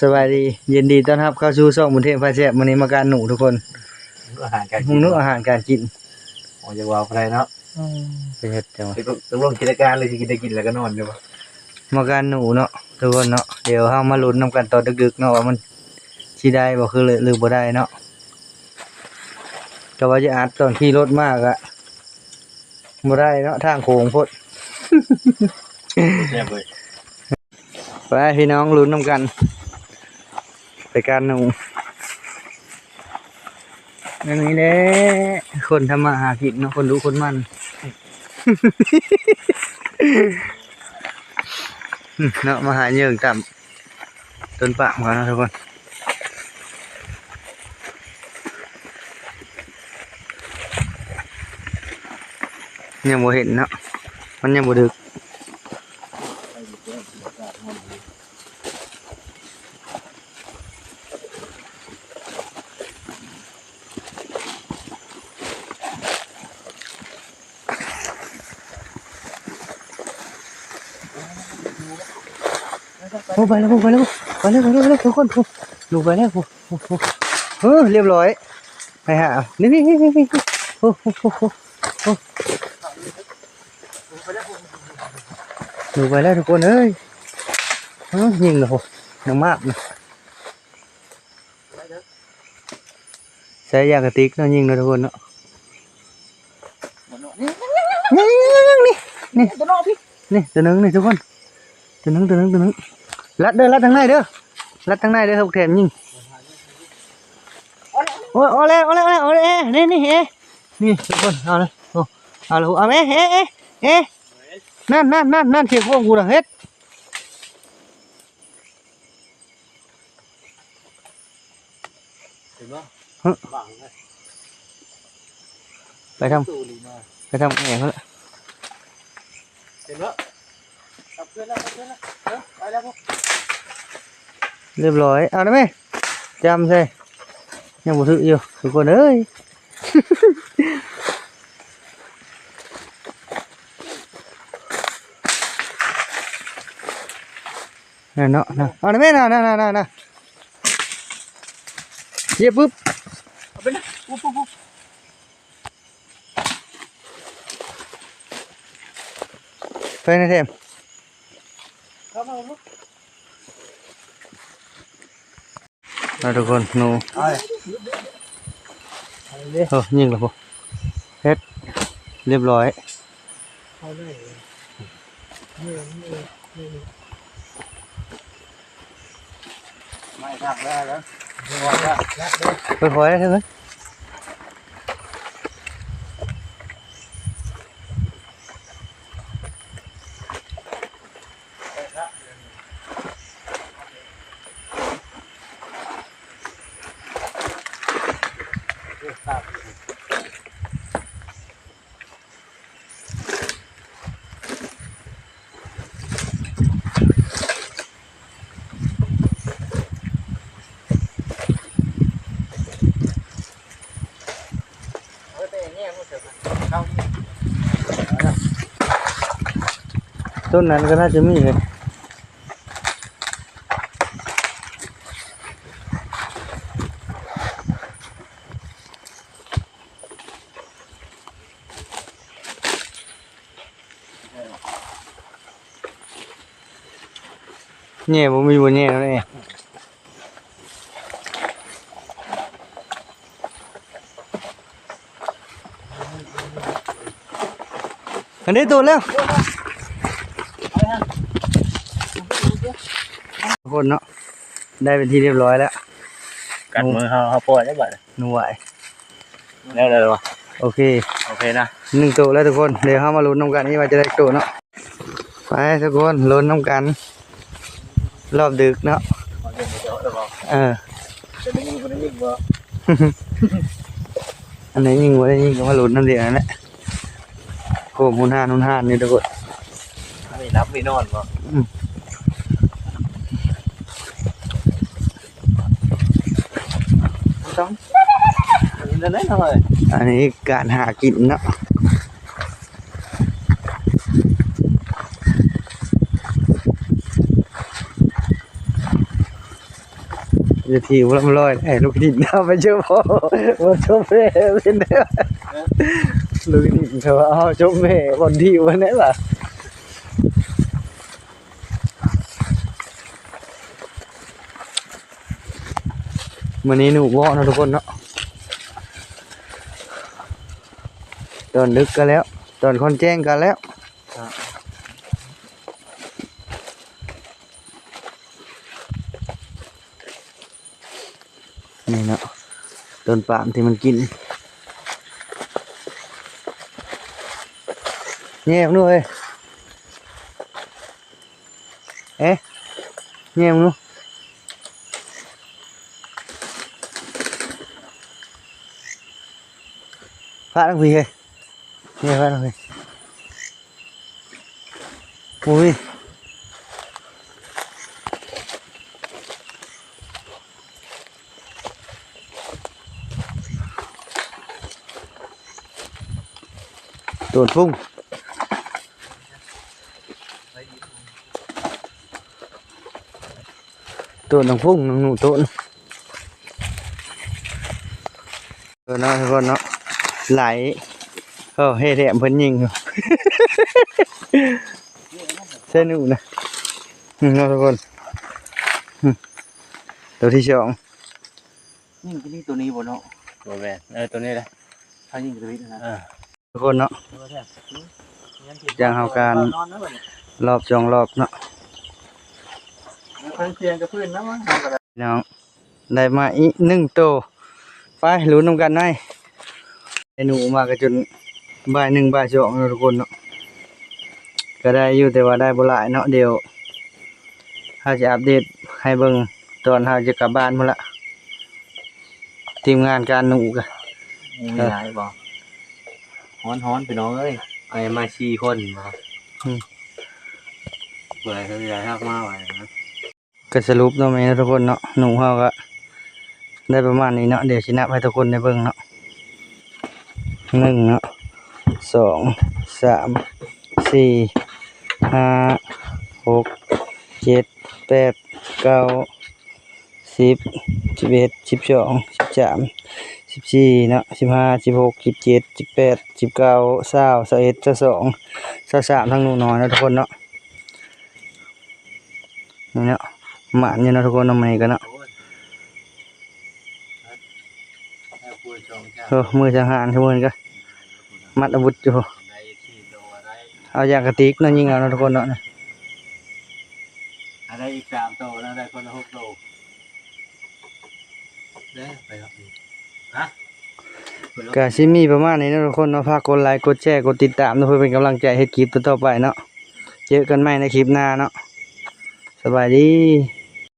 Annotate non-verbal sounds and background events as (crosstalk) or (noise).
สบายดียินดีต้อนรับเข้าสู่ช่องบุญเทพพาแซ่บมื้อนี้มาการหนูทุกคนอาหารการหุงนึกอาหารการกินโอ้ยว้าวอะไรเนาะไปเฮ็ดจังหวะต้องลงกิจการเลยสิกินได้กินแล้วก็นอนดีกว่ามาการหนูเนาะทุกคนเนาะเดี๋ยวเฮามาลุ้นนํกันตอนดึกๆเนาะว่ามันสิได้บ่คือเลยหรือบ่ได้เนาะก็ว่าจะอัดตอนขี่รถมากอะบ่ได้เนาะทางโค้งโพดแซ่บเลยไปพี่น้องลุ้นนํกันไป การหนูอันนี้แหละคนทำมาหากินเนาะคนรู้คนมันเนาะมาหาเยื่อต่ำต้นปามกันนะทุกคนยังบ่เห็นเนาะมันยังบ่ดึก อ้ไปแล้วไปแล้วไปแล้วไปแล้วไปแล้วทุกคนลูกไปแล้วโอ้เออเรียบร้อยไปหานี่นี่นี่นี่โอ้โหโอ้โหโอ้ลูไปแล้วทุกคนเอ้ยยิงเลยโหนังมากนะใช้ยากระติกเนาะยิงเลยทุกคนเนาะนี่นี่นี่นี่ตัวนอกพี่นี่ตัวหนึงนี่ทุกคนตัวหนึงตัวหนึงตัวหนึง รัดเด้อรัดทางในเด้อรัดทางในเด้อครับแถมยิงโอ้ยเอาเลยเอาเลยเอาเลยเอาเลยเอ๊ะนี่นี่เอ๊ะนี่ทุกคนเอาเลยโอ้เอาเลยเอาเอ๊ะเอ๊ะเอ๊ะเอ๊ะนั่นนั่นนั่นนั่นเขียพวกกูนะเฮ็ดเห็นป่ะบังเลยไปทตู้ดีมากำไปทำแหงเขาละเห็นป่ะกลับเพื่อนแล้วกลับ เพื่อนแล้วเออไปแล้วพวกเรียบร้อย เอาได้ไหมจำใช่ยังบ่ถึกอยู่ทุกคนเอ้ยนั่นเนาะนะเอาได้ไหมน่ะน่ะน่ะน่ะน่ะเหยียบปุ๊บเอาไปนะปุ๊บปุ๊บปุ๊บไปนะเทม เข้ามาลูกเอาทุกคนหนูเอาเลยเอาเลยเออยิงแล้วพอเฮ็ดเรียบร้อยเอาเลยไม่ทักแล้วแล้วไม่ว่าแล้วแล้วเลยไปขอได้เต้นนั้นก็น่าจะมีเลยเนี่ยผมมีบนเนี่ยแล้วเนี่ย อันนี้ตัวแล้วทุกคนเนาะได้เป็นที่เรียบร้อยแล้วกัดมือเขาเขาปล่อยได้บ่อยหนูไหวแล้วเลยวะโอเคโอเคนะหนึ่งตัวแล้วทุกคนเดี๋ยวเข้ามาลุ้นน้ำกันนี่ว่าจะได้ตัวเนาะไปทุกคนลุ้นน้ำกัน รอบดึกเนาะเอาเดี๋ยวเดี๋ยวเดี๋ยวบอกเออจะได้ยิงคนได้ยิงบ่อันไหนยิงวะได้ยิงก็มาลุ้นน้ำเดียวนั่นแหละ โคมหุนห้านหุนห้านนี่ทุกคนไม่รับไม่นอนบ่ต้องอันนี้นั่นหน่อยอันนี้การหากินเนาะจะถีบลำลอยไอ้ลูกดินเอาไปเชื่อพ่อว่าชมแม่เป็นเด้อ ลูกดินเขาว่าเอาชมแม่บนที่วันนี้ล่ะวันนี้หนูว่านะทุกคนเนาะตอนดึกกันแล้ว ตอนคนแจ้งกันแล้วนี่เนาะต้นปาล์มที่มันกิน แง่มนู่นเอ้ยเอ๊ะแง่มนู่นฟ าดลงไปเลยเนี่ยฟาดลงไปโอ้ย โดนฟุ้งโดนน้องฟุ้งน้องหนูโดนเออเนาะทุกคนเนาะไหลเออเฮ็ดแหมเพิ่นยิงอยู่ (laughs) เส้นหนูนะอืมเนาะทุกคนอืมตัวที่สอง นี่มันนี่ตัวนี้บ่เนาะตัวแม่เออตัวนี้แหละถ้ายิงตัวนี้นะเออ ทุกคนเนาะ ย่างเฮาการ นอนนะบัดนี้ รอบสองรอบเนาะเพิ่นเคียงกับพื้นนะมั้งเฮาก็ได้พี่น้องได้มาอีกหนึ่งตัวไปลุ้นนำกันหน่อยไอ้หนูมาก็จนบ่ายหนึ่งบ่ายสองแล้วทุกคนเนาะก็ได้อยู่แต่ว่าได้บ่หลายเนาะเดี๋ยวถ้าจะอัปเดตให้เบิ่งตอนเราจะกลับบ้านหมดละทีมงานการหนูกะมีหลายบ่ฮ้อนๆพี่น้องเอ้ยไอ้มา4คนบ่ เปิดเขาจะฮักมาไว้นะก็สรุปเนาะแม่ทุกคนเนาะหนูเฮาก็ได้ประมาณนี้เนาะเดี๋ยวสินับให้ทุกคนได้เบิ่งเนาะหนึ่งเนาะสองสามสี่ห้าหกเจ็ดแปดเก้าสิบสิบเอ็ดสิบสองสิบสามสิบสี่เนาะสิบห้าสิบหกสิบเจ็ดสิบแปดสิบเก้าเศร้าสิบเอ็ดสิบสองสิบสามทั้งหนูน้อยนะทุกคนเนาะ นี่เนาะหมานอยู่เนาะทุกคนเนาะมันกันเนาะเออมือสังหารทุกคนก็มัดอาวุธอยู่เอาอย่างกระติกเนั่นยิงเอาเนาะทุกคนเนาะนะอะไรอีกสามโตแล้วได้คนละหกโตได้ไปครับฮะก็สิมีประมาณนี้เนาะทุกคนเนาะฝากกดไลค์กดแชร์กดติดตามเนาะเพื่อเป็นกำลังใจให้คลิปต่อๆไปเนาะเจอกันใหม่ในคลิปหน้าเนาะ สบายดี